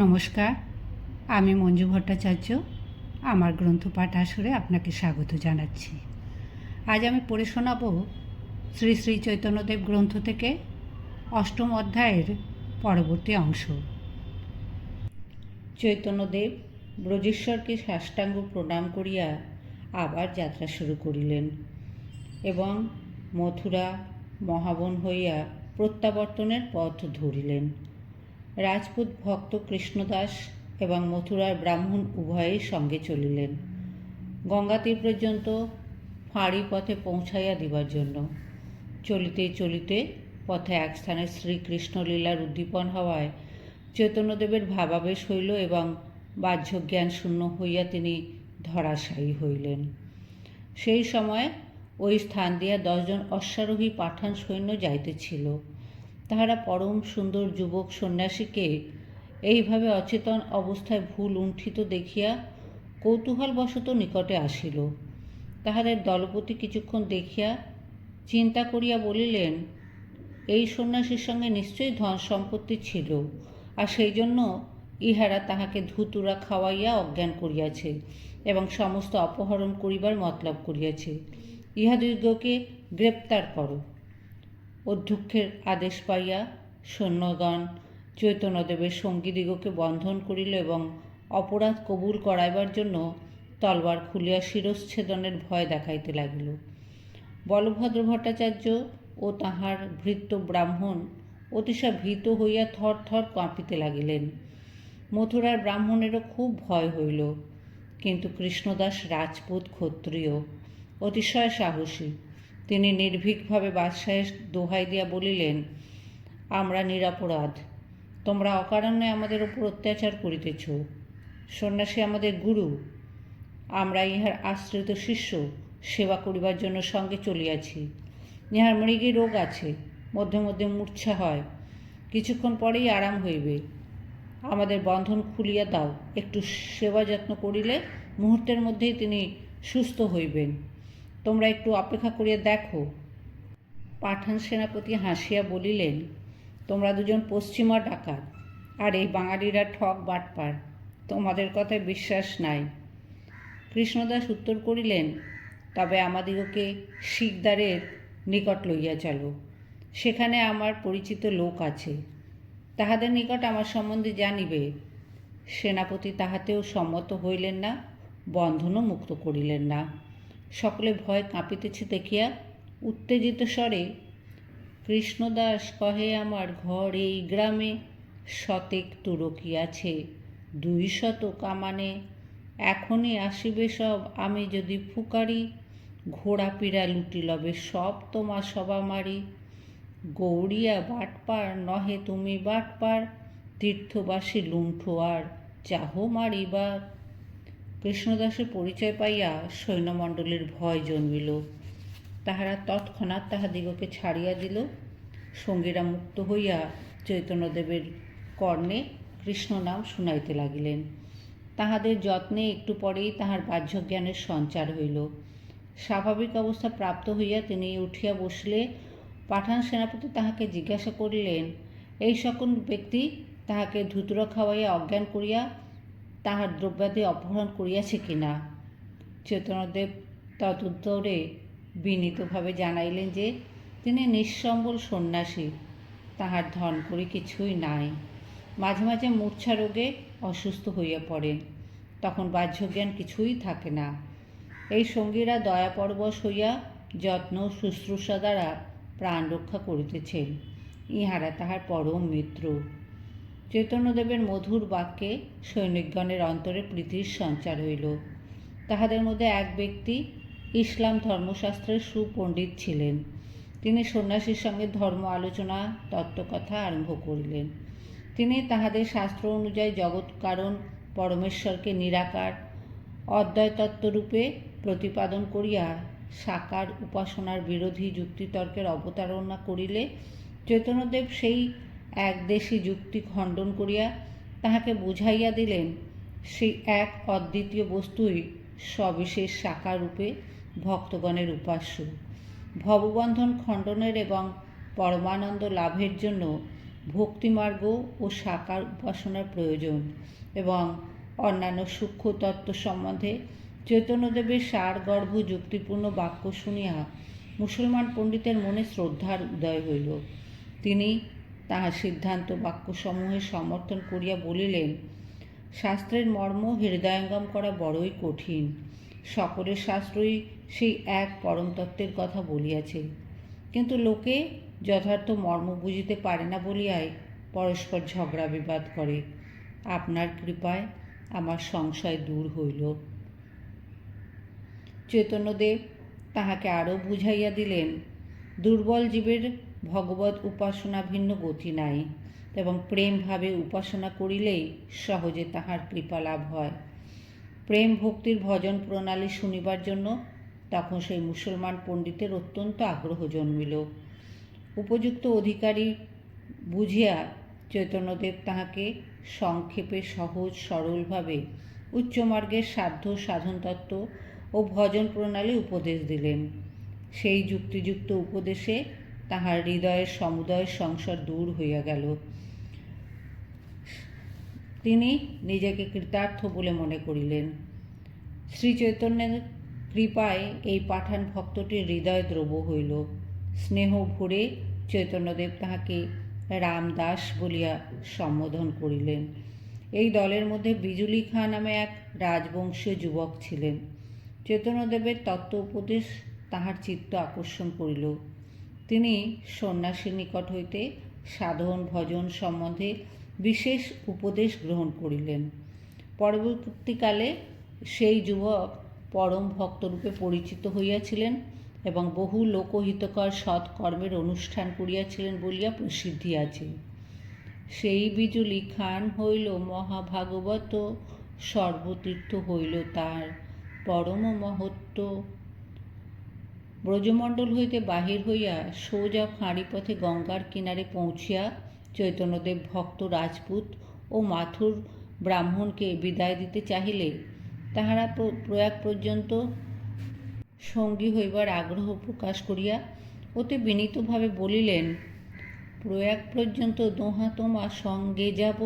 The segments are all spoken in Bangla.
নমস্কার, আমি মঞ্জু ভট্টাচার্য, আমার গ্রন্থপাঠ আসরে আপনাকে স্বাগত জানাচ্ছি। আজ আমি পড়ে শোনাব শ্রী শ্রী চৈতন্যদেব গ্রন্থ থেকে অষ্টম অধ্যায়ের পরবর্তী অংশ। চৈতন্যদেব ব্রজেশ্বরকে সাষ্টাঙ্গ প্রণাম করিয়া আবার যাত্রা শুরু করিলেন এবং মথুরা মহাবন হইয়া প্রত্যাবর্তনের পথ ধরিলেন। রাজপুত ভক্ত কৃষ্ণদাস এবং মথুরার ব্রাহ্মণ উভয়েই সঙ্গে চলিলেন। গঙ্গাতীর পর্যন্ত ফাঁড়ি পথে পৌঁছাইয়া দিবার জন্য। চলিতে চলিতে পথে এক স্থানে শ্রীকৃষ্ণ লীলার উদ্দীপন হওয়ায় চৈতন্যদেবের ভাবাবেশ হইল এবং বাহ্য জ্ঞান শূন্য হইয়া তিনি ধরাশায়ী হইলেন। সেই সময় ওই স্থান দিয়া দশজন অশ্বারোহী পাঠান সৈন্য যাইতেছিল। তাহারা পরম সুন্দর যুবক সন্ন্যাসীকে এইভাবে অচেতন অবস্থায় ভুল উণ্ঠিত দেখিয়া কৌতূহলবশত নিকটে আসিল। তাহাদের দলপতি কিছুক্ষণ দেখিয়া চিন্তা করিয়া বলিলেন, এই সন্ন্যাসীর সঙ্গে নিশ্চয়ই ধন সম্পত্তি ছিল, আর সেই জন্য ইহারা তাহাকে ধুতুরা খাওয়াইয়া অজ্ঞান করিয়াছে এবং সমস্ত অপহরণ করিবার মতলব করিয়াছে। ইহাদিগকে গ্রেপ্তার করো। অধ্যক্ষের আদেশ পাইয়া সৈন্যগণ চৈতন্যদেবের সঙ্গীদিগকে বন্ধন করিল এবং অপরাধ কবুল করাইবার জন্য তলবার খুলিয়া শিরচ্ছেদনের ভয় দেখাইতে লাগিল। বলভদ্র ভট্টাচার্য ও তাহার ভৃত্য ব্রাহ্মণ অতিশয় ভীত হইয়া থর থর কাঁপিতে লাগিলেন। মথুরার ব্রাহ্মণেরও খুব ভয় হইল। কিন্তু কৃষ্ণদাস রাজপুত ক্ষত্রিয়, অতিশয় সাহসী তিনি নির্ভীকভাবে বাদশাহের দোহাই দিয়া বলিলেন, আমরা নিরাপরাধ। তোমরা অকারণে আমাদের ওপর অত্যাচার করিতেছ। সন্ন্যাসী আমাদের গুরু। আমরা ইহার আশ্রিত শিষ্য। সেবা করিবার জন্য সঙ্গে চলিয়াছি। ইহার মৃগী রোগ আছে। মধ্যে মধ্যে মূর্ছা হয়। কিছুক্ষণ পরেই আরাম হইবে। আমাদের বন্ধন খুলিয়া দাও। একটু সেবা যত্ন করিলে মুহূর্তের মধ্যেই তিনি সুস্থ হইবেন। তোমরা একটু অপেক্ষা করিয়া দেখো। পাঠান সেনাপতি হাসিয়া বলিলেন, তোমরা দুজন পশ্চিমা ডাকাত, আর এই বাঙালিরা ঠক বাটপার। তোমাদের কথায় বিশ্বাস নাই। কৃষ্ণদাস উত্তর করিলেন, তবে আমাদিগকে শিকদারের নিকট লইয়া চলো। সেখানে আমার পরিচিত লোক আছে। তাহাদের নিকট আমার সম্বন্ধে জানিবে। সেনাপতি তাহাতেও সম্মত হইলেন না, বন্ধনও মুক্ত করিলেন না। সকলে ভয় কাঁপিতেছে দেখিয়া উত্তেজিত স্বরে, কৃষ্ণদাস কহে আমার ঘর এই গ্রামে, শতেক তুরকি আছে, দুই শত কামানে এখনই আসিবে সব, আমি যদি ফুকারি, ঘোড়া পিড়া লুটি লবে, সব তোমা সবা মারি। গৌরিয়া বাটপার, নহে তুমি বাটপার, তীর্থবাসী আর, চাহ মারিবার। কৃষ্ণদাসের পরিচয় পাইয়া সৈন্যমণ্ডলীর ভয় জন্মিল। তাহারা তৎক্ষণাৎ তাহাদিগকে ছাড়িয়া দিল। সঙ্গীরা মুক্ত হইয়া চৈতন্যদেবের কর্ণে কৃষ্ণ নাম শুনাইতে লাগিলেন। তাহাদের যত্নে একটু পরেই তাহার বাহ্য জ্ঞানের সঞ্চার হইল। স্বাভাবিক অবস্থা প্রাপ্ত হইয়া তিনি উঠিয়া বসলে, পাঠান সেনাপতি তাহাকে জিজ্ঞাসা করিলেন, এই সকল ব্যক্তি তাহাকে ধুতুরা খাওয়াইয়া অজ্ঞান করিয়া তাহার দ্রব্যাদি অপহরণ করিয়াছে কিনা চৈতন্যদেব তদুত্তরে বিনীতভাবে জানাইলেন যে, তিনি নিঃসম্বল সন্ন্যাসী, তাহার ধন করি কিছুই নাই। মাঝে মাঝে মূর্ছা রোগে অসুস্থ হইয়া পড়েন তখন বাহ্যজ্ঞান কিছুই থাকে না। এই সঙ্গীরা দয়াপরবশ হইয়া যত্ন শুশ্রূষা দ্বারা প্রাণ রক্ষা করিতেছেন ইহারা তাহার পরম মিত্র। চৈতন্যদেবের মধুর বাক্যে সৈনিকগণের অন্তরে প্রীতির সঞ্চার হইল। তাহাদের মধ্যে এক ব্যক্তি ইসলাম ধর্মশাস্ত্রের সুপণ্ডিত ছিলেন। তিনি সন্ন্যাসীর সঙ্গে ধর্ম আলোচনা, তত্ত্বকথা আরম্ভ করিলেন। তিনি তাহাদের শাস্ত্র অনুযায়ী জগৎ কারণ, পরমেশ্বরকে নিরাকার অদ্বয় তত্ত্বরূপে প্রতিপাদন করিয়া সাকার উপাসনার বিরোধী যুক্তিতর্কের অবতারণা করিলে চৈতন্যদেব সেই এক দেশি যুক্তি খণ্ডন করিয়া তাহাকে বুঝাইয়া দিলেন, সেই এক অদ্বিতীয় বস্তুই সবিশেষ শাখা রূপে ভক্তগণের উপাস্য। ভববন্ধন খণ্ডনের এবং পরমানন্দ লাভের জন্য ভক্তিমার্গ ও সাকার উপাসনার প্রয়োজন এবং অন্যান্য সূক্ষ্ম তত্ত্ব সম্বন্ধে চৈতন্যদেবের সারগর্ভ যুক্তিপূর্ণ বাক্য শুনিয়া মুসলমান পণ্ডিতের মনে শ্রদ্ধার উদয় হইল। তিনি তাহার সিদ্ধান্ত বাক্যসমূহের সমর্থন করিয়া বলিলেন, শাস্ত্রের মর্ম হৃদয়ঙ্গম করা বড়ই কঠিন। সকলের শাস্ত্রই সেই এক পরমতত্ত্বের কথা বলিয়াছে। কিন্তু লোকে যথার্থ মর্ম বুঝিতে পারে না বলিয়াই পরস্পর ঝগড়া বিবাদ করে। আপনার কৃপায় আমার সংশয় দূর হইল। চৈতন্যদেব তাহাকে আরও বুঝাইয়া দিলেন, দুর্বল জীবের ভগবত উপাসনা ভিন্ন গতি নাই এবং প্রেমভাবে উপাসনা করিলেই সহজে তাহার কৃপা লাভ হয়। প্রেম ভক্তির ভজন প্রণালী শুনিবার জন্য তখন সেই মুসলমান পণ্ডিতের অত্যন্ত আগ্রহ জন্মিল। উপযুক্ত অধিকারী বুঝিয়া চৈতন্যদেব তাহাকে সংক্ষেপে সহজ সরলভাবে উচ্চমার্গের সাধ্য, সাধনতত্ত্ব ও ভজন প্রণালী উপদেশ দিলেন। সেই যুক্তিযুক্ত উপদেশে তাহার হৃদয়ের সমুদয় সংসার দূর হইয়া গেল। তিনি নিজেকে কৃতার্থ বলে মনে করিলেন। শ্রী চৈতন্যের কৃপায় এই পাঠান ভক্তটির হৃদয় দ্রব হইল। স্নেহ ভরে চৈতন্যদেব তাহাকে রামদাস বলিয়া সম্বোধন করিলেন। এই দলের মধ্যে বিজুলি খাঁ নামে এক রাজবংশীয় যুবক ছিলেন। চৈতন্যদেবের তত্ত্ব উপদেশ তাহার চিত্ত আকর্ষণ করিল। তিনি সন্ন্যাসীর নিকট হইতে সাধন, ভজন সম্বন্ধে বিশেষ উপদেশ গ্রহণ করিলেন। পরবর্তীকালে সেই যুবক পরম ভক্তরূপে পরিচিত হইয়াছিলেন এবং বহু লোকহিতকর সৎকর্মের অনুষ্ঠান করিয়াছিলেন বলিয়া প্রসিদ্ধি আছে। সেই বিজুলি খান হইল মহাভাগবত, সর্বতীর্থ হইল তার পরম মহত্ব ব্রজমণ্ডল হইতে বাহির হইয়া সোজা ফাঁড়ি পথে গঙ্গার কিনারে পৌঁছিয়া চৈতন্যদেব ভক্ত, রাজপুত ও মাথুর ব্রাহ্মণকে বিদায় দিতে চাহিলে তাহারা প্রয়াগ পর্যন্ত সঙ্গী হইবার আগ্রহ প্রকাশ করিয়া অতি বিনীতভাবে বলিলেন, প্রয়াগ পর্যন্ত দোহা তোমা সঙ্গে যাব,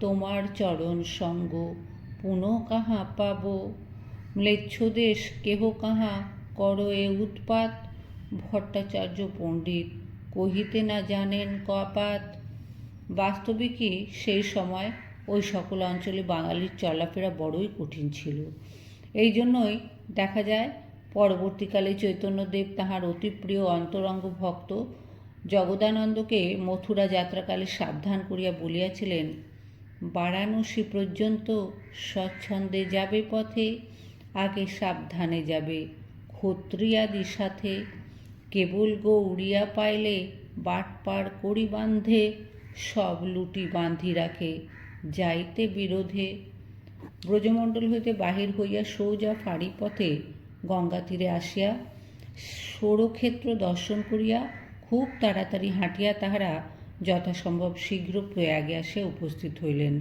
তোমার চরণ সঙ্গ পুনঃ কাহা পাব ম্লেচ্ছদেশ কেহ কাহা কর এ উৎপাত। ভট্টাচার্য পণ্ডিত কহিতে না জানেন কপাত। বাস্তবিকই সেই সময় ওই সকল অঞ্চলে বাঙালির চলাফেরা বড়ই কঠিন ছিল। এই জন্যই দেখা যায়, পরবর্তীকালে চৈতন্যদেব তাহার অতি প্রিয় অন্তরঙ্গ ভক্ত জগদানন্দকে মথুরা যাত্রাকালে সাবধান করিয়া বলিয়াছিলেন, বারাণসী পর্যন্ত স্বচ্ছন্দে যাবে পথে, আগে সাবধানে যাবে। ক্ষত্রিয়াদি সাথে কেবল গো উড়িয়া পাইলে বাট পার করি বান্ধে সব লুটি বাঁধি রাখে, যাইতে বিরোধে। ব্রজমণ্ডল হইতে বাহির হইয়া সৌজা ফাঁড়ি পথে গঙ্গা তীরে আসিয়া সৌরক্ষেত্র দর্শন করিয়া খুব তাড়াতাড়ি হাঁটিয়া তাহারা যথাসম্ভব শীঘ্র প্রয়াগে আসে উপস্থিত হইলেন।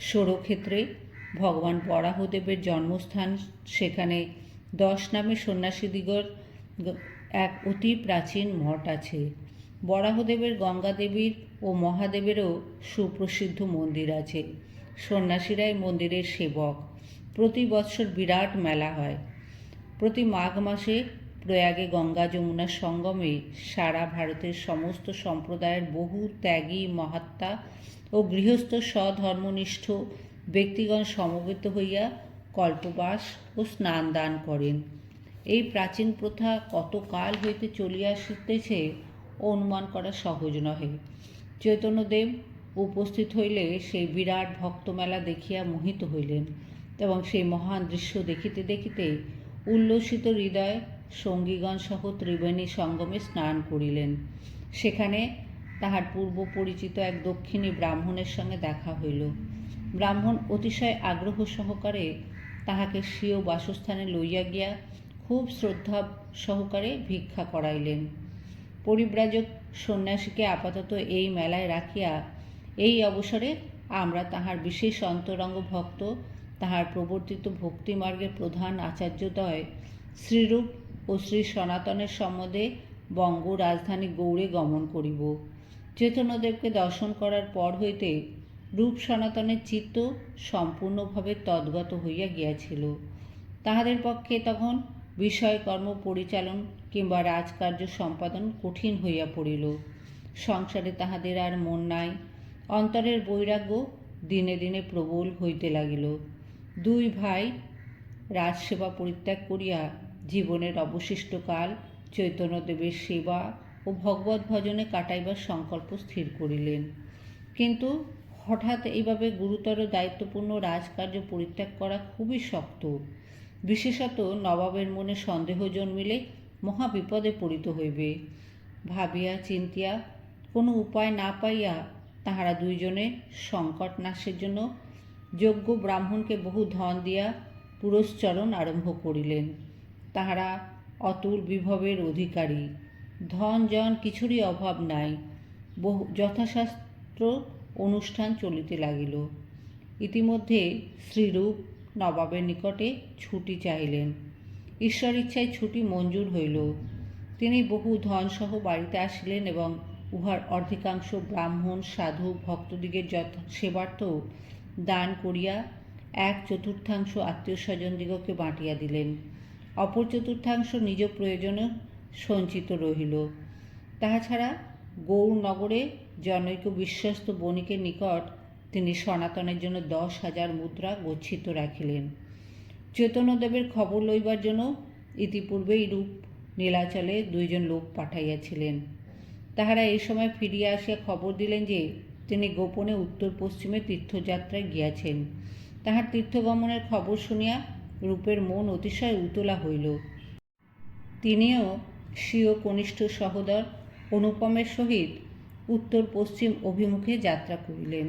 সৌরক্ষেত্রে ভগবান বরাহদেবের জন্মস্থান সেখানে দশ নামে সন্ন্যাসীদিগর এক অতি প্রাচীন মঠ আছে। বরাহদেবের, গঙ্গাদেবীর ও মহাদেবেরও সুপ্রসিদ্ধ মন্দির আছে। সন্ন্যাসীরাই মন্দিরের সেবক। প্রতি বৎসর বিরাট মেলা হয়। প্রতি মাঘ মাসে প্রয়াগে গঙ্গা যমুনার সঙ্গমে সারা ভারতের সমস্ত সম্প্রদায়ের বহু ত্যাগী, মহাত্মা ও গৃহস্থ স্বধর্মনিষ্ঠ ব্যক্তিগণ সমবেত হইয়া কল্পবাস ও স্নান দান করেন। এই প্রাচীন প্রথা কত কাল হইতে চলিয়া আসিতেছে, অনুমান করা সহজ নহে। চৈতন্যদেব উপস্থিত হইলে সেই বিরাট ভক্তমেলা দেখিয়া মোহিত হইলেন এবং সেই মহান দৃশ্য দেখিতে দেখিতে উল্লসিত হৃদয় সঙ্গীগণ সহ ত্রিবেণী সঙ্গমে স্নান করিলেন। সেখানে তাহার পূর্ব পরিচিত এক দক্ষিণী ব্রাহ্মণের সঙ্গে দেখা হইল। ব্রাহ্মণ অতিশয় আগ্রহ সহকারে তাহাকে স্বীয় বাসস্থানে লইয়া গিয়া খুব শ্রদ্ধা সহকারে ভিক্ষা করাইলেন। পরিব্রাজক সন্ন্যাসীকে আপাতত এই মেলায় রাখিয়া এই অবসরে আমরা তাহার বিশেষ অন্তরঙ্গ ভক্ত, তাহার প্রবর্তিত ভক্তিমার্গের প্রধান আচার্যদ্বয় শ্রীরূপ ও শ্রী সনাতনের সম্বন্ধে বঙ্গ রাজধানী গৌড়ে গমন করিব। চেতনদেবকে দর্শন করার পর হইতে রূপ সনাতনের চিত্ত সম্পূর্ণভাবে তদ্গত হইয়া গিয়াছিল। তাহাদের পক্ষে তখন বিষয়কর্ম পরিচালন কিংবা রাজকার্য সম্পাদন কঠিন হইয়া পড়িল। সংসারে তাহাদের আর মন নাই। অন্তরের বৈরাগ্য দিনে দিনে প্রবল হইতে লাগিল। দুই ভাই রাজসেবা পরিত্যাগ করিয়া জীবনের অবশিষ্ট কাল চৈতন্যদেবের সেবা ও ভগবত ভজনে কাটাইবার সংকল্প স্থির করিলেন। কিন্তু হঠাৎ এইভাবে গুরুতর দায়িত্বপূর্ণ রাজকার্য পরিত্যাগ করা খুবই শক্ত। বিশেষত নবাবের মনে সন্দেহ জন্মিলে মহা বিপদে পড়িত হইবে। ভাবিয়া চিন্তিয়া, কোনো উপায় না পাইয়া তাহারা দুইজনে সংকট নাশের জন্য যোগ্য ব্রাহ্মণকে বহু ধন দিয়া পুরস্চরণ আরম্ভ করিলেন। তাহারা অতুল বিভবের অধিকারী। ধন জন কিছুরই অভাব নাই। বহু যথাশাস্ত্র অনুষ্ঠান চলিতে লাগিল। ইতিমধ্যে শ্রীরূপ নবাবের নিকটে ছুটি চাইলেন ঈশ্বর ইচ্ছায় ছুটি মঞ্জুর হইল। তিনি বহু ধনসহ বাড়িতে আসিলেন এবং উহার অর্ধেকাংশ ব্রাহ্মণ, সাধু, ভক্তদিগের যথ সেবার্থ দান করিয়া এক চতুর্থাংশ আত্মীয় স্বজনদিগকে বাঁটিয়া দিলেন। অপর চতুর্থাংশ নিজ প্রয়োজনে সঞ্চিত রহিল। তাহা ছাড়া গৌরনগরে জনৈক বিশ্বস্ত বণিকের নিকট তিনি সনাতনের জন্য দশ হাজার মুদ্রা গচ্ছিত রাখিলেন। চৈতন্যদেবের খবর লইবার জন্য ইতিপূর্বেই রূপ নীলাচলে দুইজন লোক পাঠাইয়াছিলেন। তাহারা এই সময় ফিরিয়া আসিয়া খবর দিলেন যে, তিনি গোপনে উত্তর পশ্চিমে তীর্থযাত্রায় গিয়াছেন। তাহার তীর্থগমনের খবর শুনিয়া রূপের মন অতিশয় উতলা হইল। তিনিও স্বীয় কনিষ্ঠ সহোদর অনুপমের সহিত উত্তর পশ্চিম অভিমুখে যাত্রা করিলেন।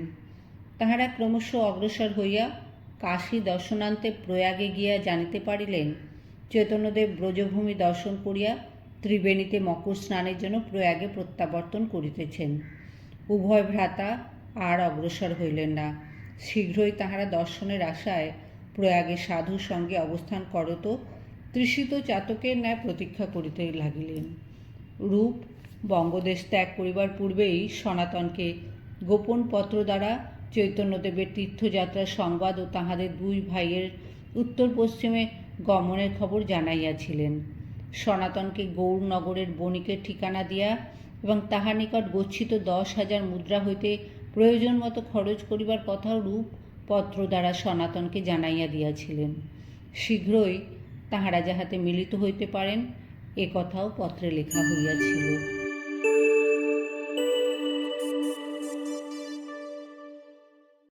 তাহারা ক্রমশ অগ্রসর হইয়া কাশী দর্শনান্তে প্রয়াগে গিয়া জানিতে পারিলেন, চৈতন্যদেব ব্রজভূমি দর্শন করিয়া ত্রিবেণীতে মকর স্নানের জন্য প্রয়াগে প্রত্যাবর্তন করিতেছেন। উভয় ভ্রাতা আর অগ্রসর হইলেন না। শীঘ্রই তাহারা দর্শনের আশায় প্রয়াগে সাধুর সঙ্গে অবস্থান করত, তৃষিত চাতকের ন্যায় প্রতীক্ষা করিতে লাগিলেন। রূপ বঙ্গদেশ ত্যাগ করিবার পূর্বেই সনাতনকে গোপন পত্র দ্বারা চৈতন্যদেবের তীর্থযাত্রার সংবাদ ও তাহাদের দুই ভাইয়ের উত্তর পশ্চিমে গমনের খবর জানাইয়াছিলেন। সনাতনকে গৌরনগরের বণিকের ঠিকানা দিয়া এবং তাহার নিকট গচ্ছিত দশ হাজার মুদ্রা হইতে প্রয়োজন মতো খরচ করিবার কথাও রূপ পত্র দ্বারা সনাতনকে জানাইয়া দিয়াছিলেন। শীঘ্রই তাহারা যাহাতে মিলিত হইতে পারেন, এ কথাও পত্রে লেখা হইয়াছিল।